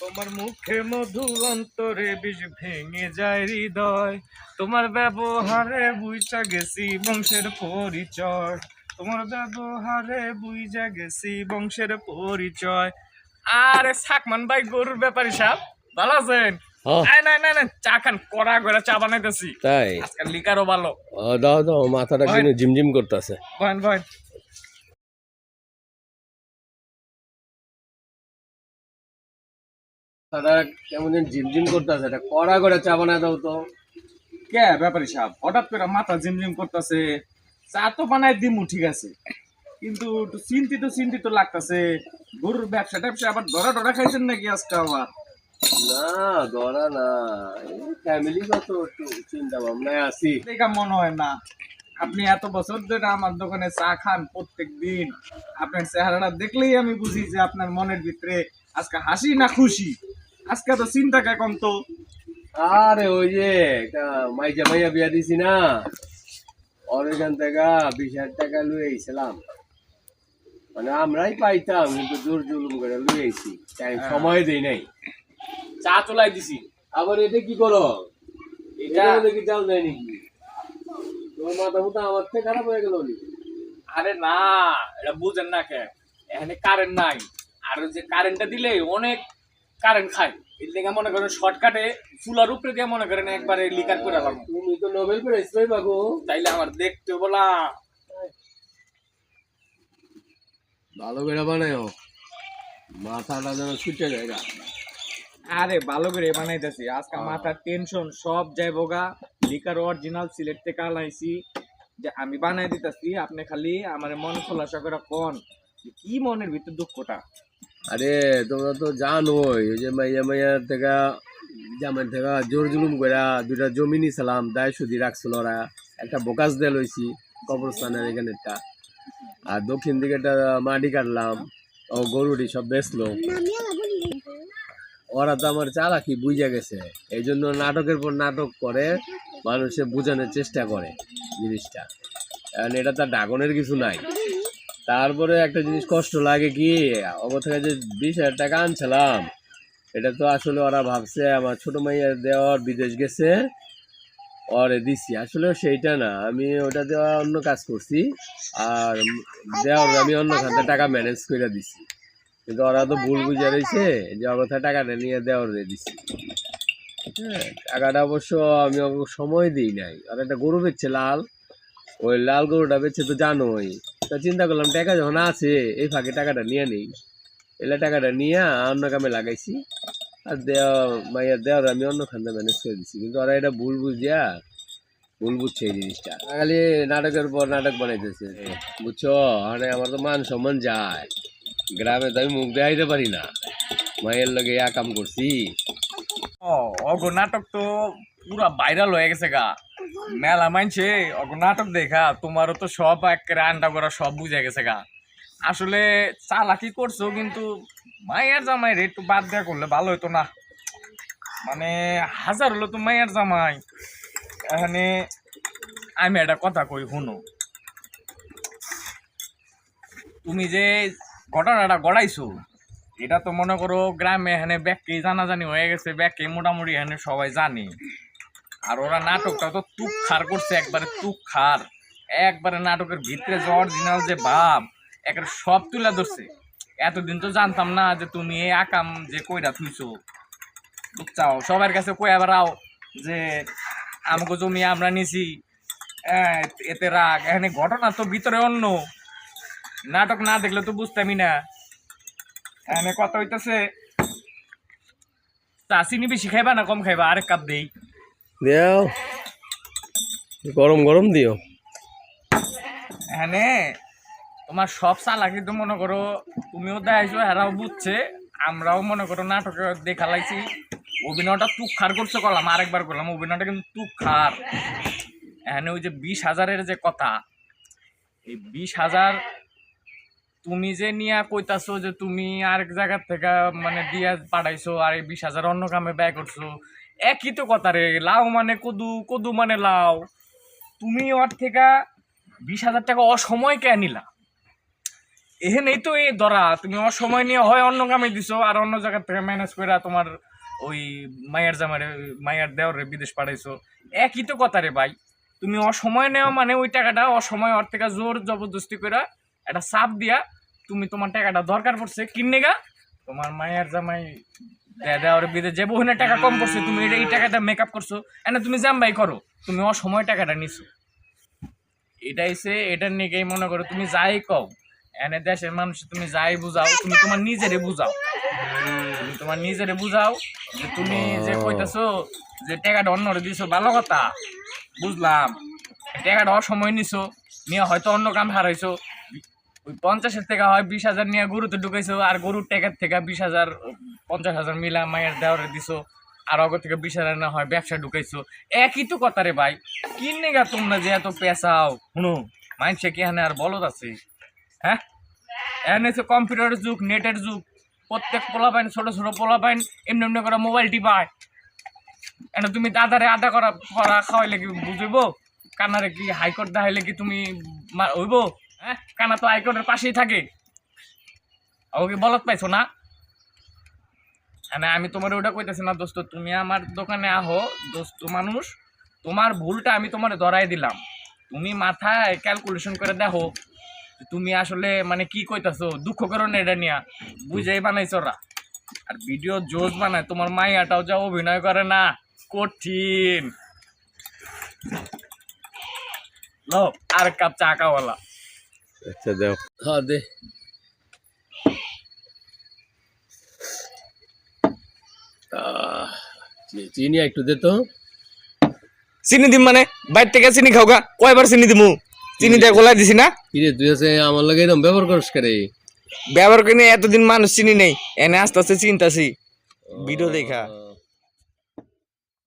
তোমার মুখে মধু অন্তরে বিষ ভেঙে যায় হৃদয়। তোমার ব্যবহারে বুঝা গেছি বংশের পরিচয়। তোমার ব্যবহারে বুঝা গেছি বংশের পরিচয়। আরে সাকমান ভাই গরুর ব্যাপারী সাহেব ভালো আছেন। না না না চা খান কড়া করে চা বানাইতেছি। তাই? আজকাল লিকারও ভালো। দাও দাও মাথাটা। কিন্তু ঝিমঝিম করতেছে। বয়েন বয়েন মাথাটা কেমন যেন ঝিমঝিম করতেছে এটা কড়া করে চা বানায় দাও তো। কে ব্যাপারী সাহেব? হঠাৎ করে মাথা ঝিমঝিম করতেছে। চা তো বানাই দিমু ঠিক আছে। কিন্তু একটু চিন্তিত চিন্তিত লাগতেছে। গরুর ব্যবসা ট্যাবসা আবার ধরা ধরা খাইছেন নাকি আজকে আবার? না ধরা না। ফ্যামিলি কত একটু চিন্তা ভাবনায় আছি। দেখা মনে হয় না। আপনি এত বছর ধরে আমার দোকানে চা খান প্রত্যেক দিন আপনার চেহারাটা দেখলেই আমি বুঝি যে আপনার মনের ভিতরে আজকে হাসি না খুশি। আজকে তো চিন্তা কে কম তো? আরে ওই যে মাইজা মাইয়া বিয়া দিছি না ওর এখান থেকে বিশ হাজার টাকা লুয়ে আইছিলাম। মানে আমরাই পাইতাম কিন্তু জোর জুলুম করে লুয়ে আইছি। টাইম সময় দেই নাই। চা চলাই দিছি। আবার এটা কি করো? এটা দেখি চাল দেয় নাকি? তোমার মাথা মুথা আমার থেকে খারাপ হয়ে গেল আরে না এটা বুঝেন না কে। এখানে কারেন্ট নাই। আর যে কারেন্টটা দিলে অনেক কারেন্ট খায়। এর লেগে মনে করেন শর্টকাটে চুলার উপরে দিয়ে মনে করেন একবারে লিকার করে পারব তুমি তো নোবেল প্রাইজ পাইবা গো তাইলে আমার দেখতে বলা। ভালো করে বানায়ও। মাথাটা যেন ছুটে যায় গা। আরে ভালো করে বানাইতেছি। আজকে মাথার টেনশন সব যাই বোগা লিকার অরিজিনাল সিলেট থেকে আনাইছি। যে আমি বানাই দিতেছি আপনি খালি আমার মন খোলাসা করে কোন। যে কি মনের ভিতর দুঃখটা? আরে, তোমরা তো জানোই ওই যে মাইয়া মাইয়ার থেকে জামের থেকে জোর জুলুম করে দুইটা জমি নিছিলাম দায় সুদি রাখছিল ওরা। একটা বোকাস দিয়ে লইছি কবরস্থানের এখানে একটা। আর দক্ষিণ দিকে একটা মাটি কাটলাম, ও গরুটি সব বেচলো। ওরা তো আমার চালাকি বুঝে গেছে এই জন্য নাটকের পর নাটক করে, মানুষে বোঝানোর চেষ্টা করে জিনিসটা। কারণ এটা তার ড্রাগনের কিছু নাই। তারপরে একটা জিনিস কষ্ট লাগে কি অগর থেকে যে বিশ হাজার টাকা আনছিলাম, এটা তো আসলে ওরা ভাবছে, আমার ছোট মাইয়ার দেওয়ার বিদেশ গেছে, ওরে দিছি। আসলে সেইটা না, আমি ওটা দেওয়া অন্য কাজ করছি, আর দেওয়ার আমি অন্য খাতে টাকা ম্যানেজ করে দিছি। কিন্তু ওরা তো ভুল বুঝে রয়েছে, যে অগথা টাকাটা নিয়ে দেওয়ার দিয়ে দিছি। হ্যাঁ টাকাটা অবশ্য আমি সময় দিই নাই। আর একটা গরু বেচছে লাল, ওই লাল গরুটা বেচছে তো জানোই। তা চিন্তা করলাম, টাকা যখন আছে, এই ফাঁকে টাকাটা নিয়ে নেই। এলে টাকাটা নিয়ে অন্য কামে লাগাইছি। আর দেওয়া মাইয়া দেওয়ার আমি অন্য খান্দা ম্যানেজ করে দিছি। কিন্তু ওরা এটা ভুল বুঝিয়া ভুল বুঝছে এই জিনিসটা। খালি নাটকের পর নাটক বানাইতেছে। বুঝছ? মানে আমার তো মান সম্মান যায়। গ্রামে তো আমি মুখ দেখাইতে পারি না। মায়ের লগে ইয়া কাম করছি। ও, অগো, নাটক তো পুরা ভাইরাল হয়ে গেছে গা। মেলা মানছে নাটক দেখা, তোমারও তো সব একেবারে আন্ডা করা সব বুঝে গেছে গা। আসলে চালাকি করছ, কিন্তু মায়ের জামাই রে, একটু বাদ দেওয়া করলে ভালো হতো না। মানে হাজার হলো তো মায়ের জামাই। এখানে আমি একটা কথা কই, শুনো। তুমি যে ঘটনাটা গড়াইছো, এটা তো মনে করো গ্রামে এখানে ব্যাগকে জানাজানি হয়ে গেছে ব্যাগকে মোটামুটি এখানে সবাই জানে। আর ওরা নাটকটা তো তুক খার করছে, একবারে তুক খার একবারে নাটকের ভিতরে অরিজিনাল যে ভাব, একবারে সব তুলে ধরছে। এতদিন তো জানতাম না যে তুমি এই আকাম যে কইরা থুইছো। বুঝছাও সবার কাছে কই বেড়াও যে আমাকে জমি আমরা নিছি। এতে রাগ, এখানে ঘটনা তো ভিতরে অন্য। নাটক না দেখলে তো বুঝতামই না। এখানে কথা হইতেছে, চা চিনি বেশি খাইবা না কম খাইবা? আরেক কাপ দেই। দেও। গরম গরম দিও। এখানে তোমার সব চালাকি তো মনে করো তুমিও দেখাইছো এরাও বুঝছে, আমরাও মনে করো নাটকে দেখা লাইছি। অভিনয়টা তুক খার করছ করলাম আরেকবার করলাম, অভিনয়টা কিন্তু তুক খার এখানে ওই যে বিশ হাজারের যে কথা, এই বিশ হাজার তুমি যে নিয়া কইতাছো যে তুমি আরেক জায়গার থেকে মানে দিয়া পাঠাইছো, আর এই বিশ হাজার অন্য কামে ব্যয় করছ একই তো কথা রে লাও মানে কদু কদু মানে লাও তুমি ওর থেকে বিশ হাজার টাকা অসময় কে নিলা? এখানেই তো এই ধরা, তুমি অসময় নিয়ে হয় অন্য কামে দিছো, আর অন্য জায়গা থেকে ম্যানেজ করে তোমার ওই মায়ের জামারে, মায়ের দেওয়ারে বিদেশ পাঠাইছো। একই তো কথা রে ভাই, তুমি অসময় নেওয়া মানে ওই টাকাটা অসময় ওর থেকে জোর জবরদস্তি করে একটা চাপ দিয়া তুমি তোমার টাকাটা দরকার পড়ছে। কিনে গা? তোমার মায়ের জামাই দেওয়ার বিদেশ যে বহুনের টাকা কম পড়ছে তুমি এটা এই টাকাটা মেকআপ করছ, এনে তুমি জাম্বাই করো, তুমি অসময় টাকাটা নিছো। এটা এসে এটার নিকেই মনে করো, তুমি যাই কও, এনে দেশের মানুষ তুমি যাই বুঝাও, তুমি তোমার নিজেরে বুঝাও। তুমি তোমার নিজেরে বুঝাও, যে তুমি যে কইতাছো যে টাকাটা অন্যরে দিছো, ভালো কথা, বুঝলাম। টাকাটা অসময় নিছো, নিয়ে হয়তো অন্য কাম হারাইছো ওই পঞ্চাশের থেকে হয় বিশ হাজার নিয়ে গরুতে ঢুকাইছো আর গরুর টাকার থেকে বিশ হাজার পঞ্চাশ হাজার মিলা মায়ের দেওয়ারে দিছো আর অগর থেকে বিশ হাজার না হয় ব্যবসা ঢুকাইছো। একই তো কথা রে ভাই কি নেগা তোমরা যে এত পেশাও শুনো। মাইন্ডসে কি এখানে আর বলদ আছে? হ্যাঁ? এখানে হচ্ছে কম্পিউটারের যুগ নেটের যুগ প্রত্যেক পোলা পাইন ছোট ছোট পোলা পাইন এমনি এমনি করে মোবাইল টিপায়। এটা তুমি দাদারে আদা করা করা খাওয়াইলে কি বুঝইব? কানারে কি হাইকোর্ট দেখাইলে কি তুমি হইব? হ্যাঁ কানা তো হাইকোর্টের পাশেই থাকে। ওকে বলত পাইছো না? মানে আমি তোমার ওটা কইতেছি না, দোস্ত, তুমি আমার দোকানে আহো, দোস্ত মানুষ। তোমার ভুলটা আমি তোমার ধরাই দিলাম। তুমি মাথায় ক্যালকুলেশন করে দেখো তুমি আসলে মানে কি কইতাছো, দুঃখ করো না এটা নিয়া। বুঝাই বানাইছো রা আর ভিডিও জোস বানায়, তোমার মাইয়াটাও যা অভিনয় করে না, কঠিন। লো, আর কাপ চা খাওয়ালা। আচ্ছা দাও হ্যাঁ দে। চিনি একটু দে তো। চিনি দিম মানে? বাইর থেকে চিনি খাওগা কয়বার চিনি দিমু? চিনি দিয়ে গোলাই দিছি না? কিরে তুই আছে আমার লাগে এরকম ব্যবহার করিস করে ব্যবহার করে এতদিন মানুষ চিনি নেই। এনে আস্তে আস্তে চিনতাছি। ভিডিও দেখা।